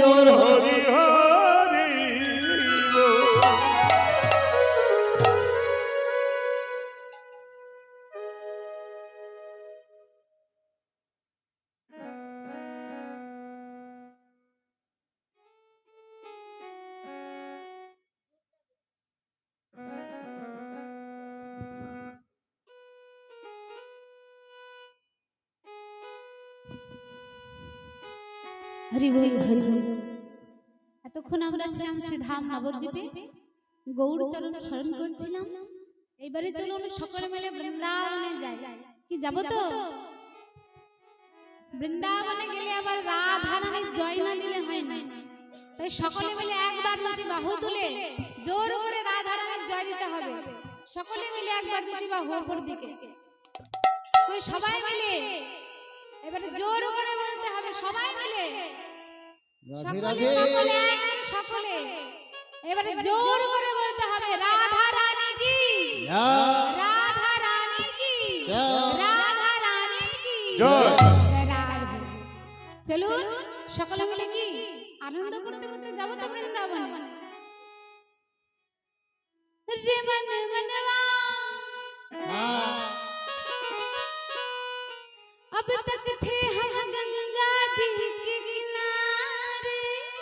গৌর হরি বল হরি বল। এতক্ষণ আমরা ছিলাম শ্রীধাম নবদ্বীপে। গৌর চরণ স্মরণ করছিলাম। এবারে চলুন সকলে মিলে বৃন্দাবনে যাই। কি যাব তো? বৃন্দাবনে গেলে আবার রাধা রানীর জয় না দিলে হয় না। তাই সকলে মিলে একবার দুটি বাহু তুলে জোর করে রাধা রানীর জয় দিতে হবে। সকলে মিলে একবার দুটি বাহু উপর দিকে। সবাই মিলে? এবারে জোর করে বলতে হবে। সবাই মিলে। সকলে সকলে সকলে। এবারে জোর করে বলতে হবে রাধা রানী কি? রাধা রানী কি? রাধা রানী কি? চলুন সকলে মিলে কি? আনন্দ করতে করতে যাব তো বৃন্দাবন। রে মন মনবা अब तक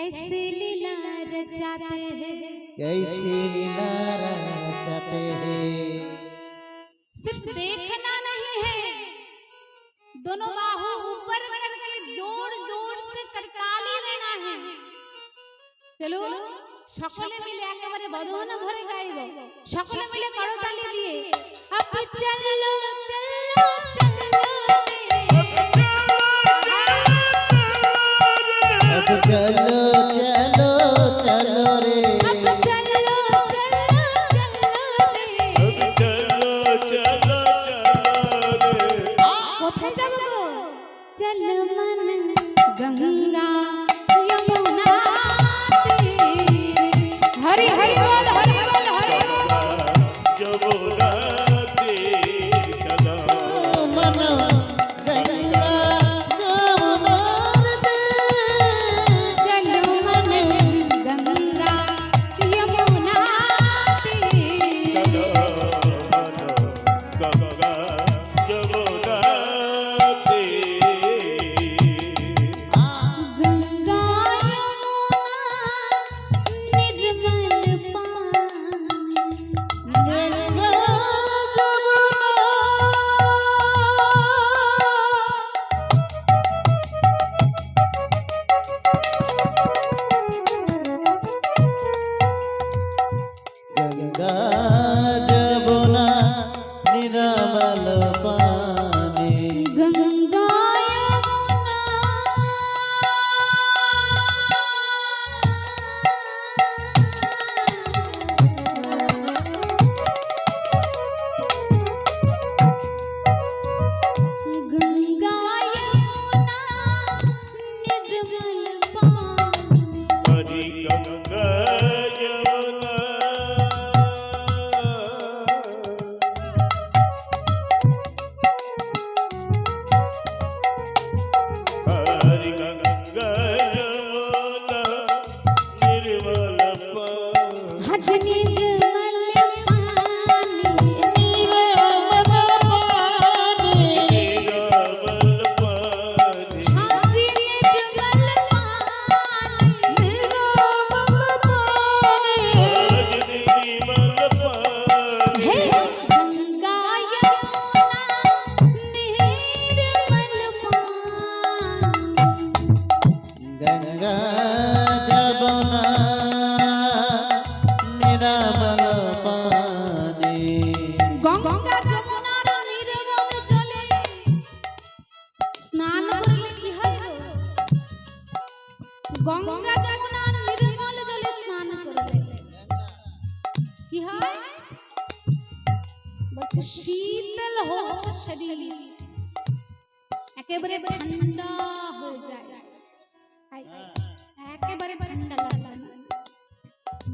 कैसे लीला रचाते हैं कैसी लीला रचाते हैं सिर्फ देखना नहीं है दोनों बाहु ऊपर करके जोर जोर से करताली देना है চলো সকলে মিলে একেবারে বদন ভরে গাইব সকলে মিলে করতালি দিয়ে আপ চলো চলো চলো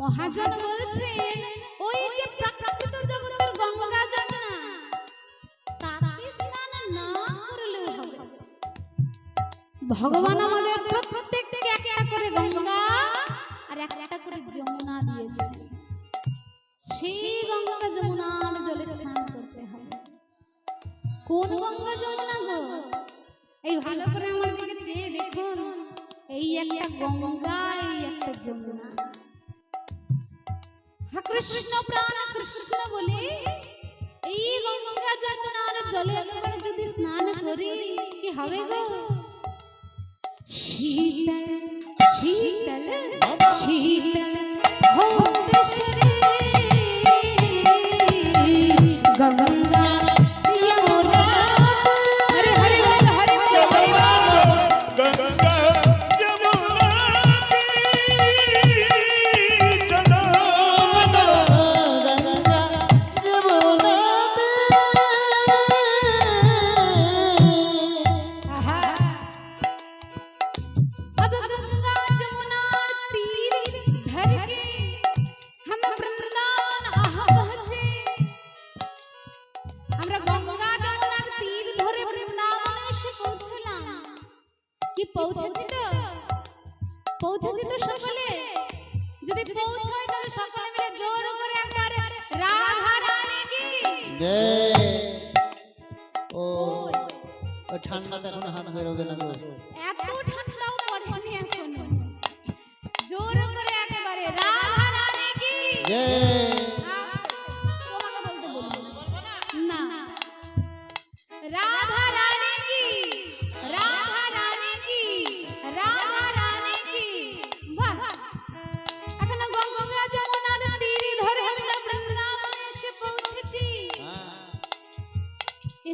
মহাজন বলছেন, ওই যে প্রাকৃত জগতের গঙ্গা যমুনা তাকে স্নান না করলেও হবে। ভগবান আমাদের প্রত্যেককে একটা করে গঙ্গা আর এক একটা করে যমুনা দিয়েছে। সেই গঙ্গা যমুনার জলে স্নান করতে হবে। কোন গঙ্গা যমুনা গো? এই ভালো করে আমার দিকে চেয়ে দেখুন। এই একটা গঙ্গা, এই একটা যমুনা। কৃষ্ণ প্রাণ কৃষ্ণ বলি, এই গঙ্গা যমুনার জলে একবার যদি স্নান করি, কি হবে গো? শীতল শীতল শীতল হো দেশরে গঙ্গা ও ঠান্ডাতে এখন হাত বেরোবে না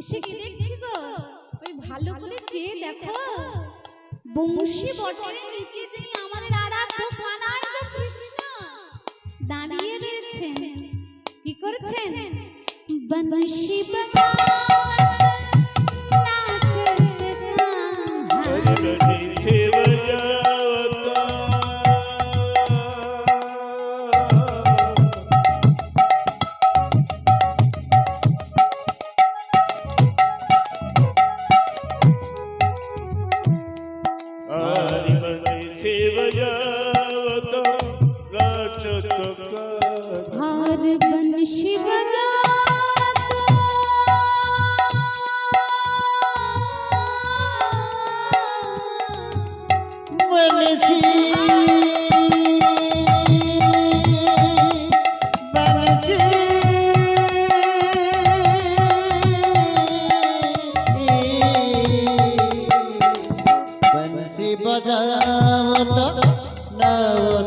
এসে কি দেখছি গো, ওই ভালো করে চেয়ে দেখো। বংশী বটের নিচে যিনি আমাদের আরাধ্য প্রাণার্থ কৃষ্ণ দাঁড়িয়ে রয়েছেন। কি করছেন? বংশী নাচতে হরি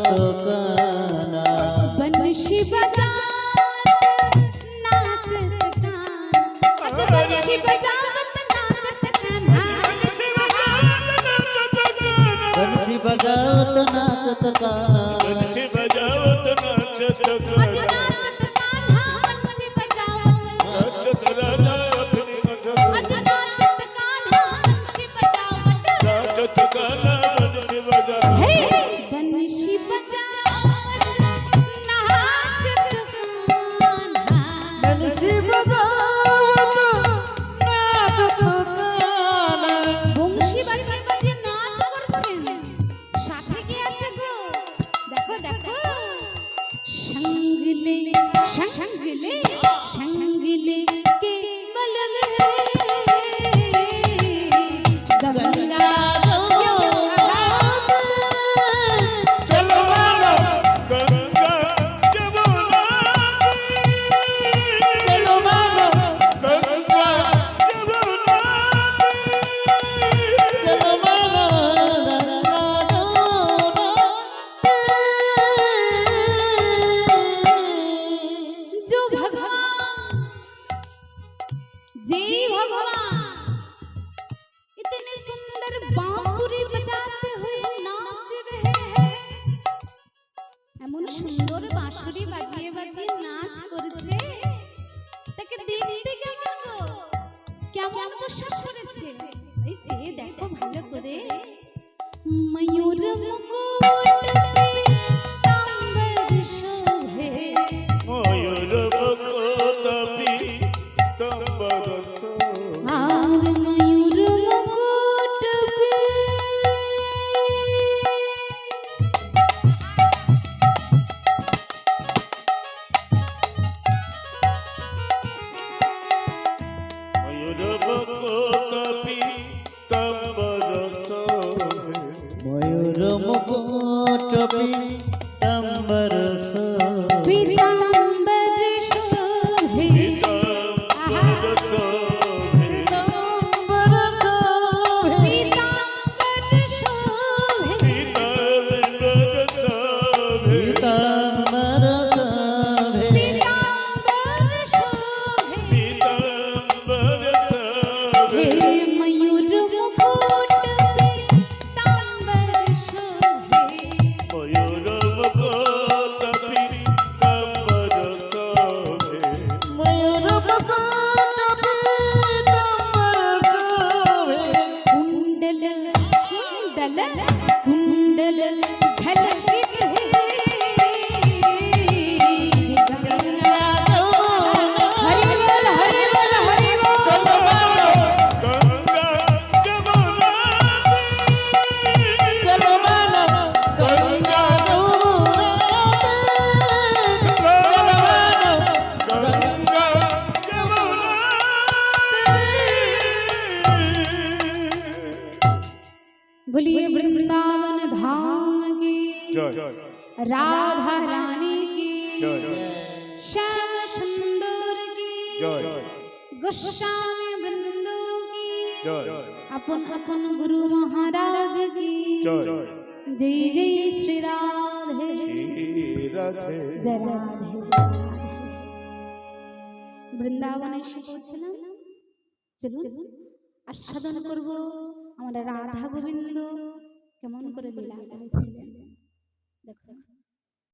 काना बनशी बजावत नाचत काना अज बनशी बजावत नाचत काना बनशी बजावत नाचत काना बनशी बजावत नाचत काना अज नाचत সঙ্গলে সঙ্গলে এই যে দেখো ভালো করে। ময়ূর মুকুট বৃন্দ কি আপন আপন जी जय কি জয়। জয় শ্রী রাধে রাধে জয় রাধে। বৃন্দাবনে এসে পৌঁছলাম। চলুন আস্বাদন করব আমার রাধা গোবিন্দ। কেমন করে লীলা করেছিলেন? দেখো।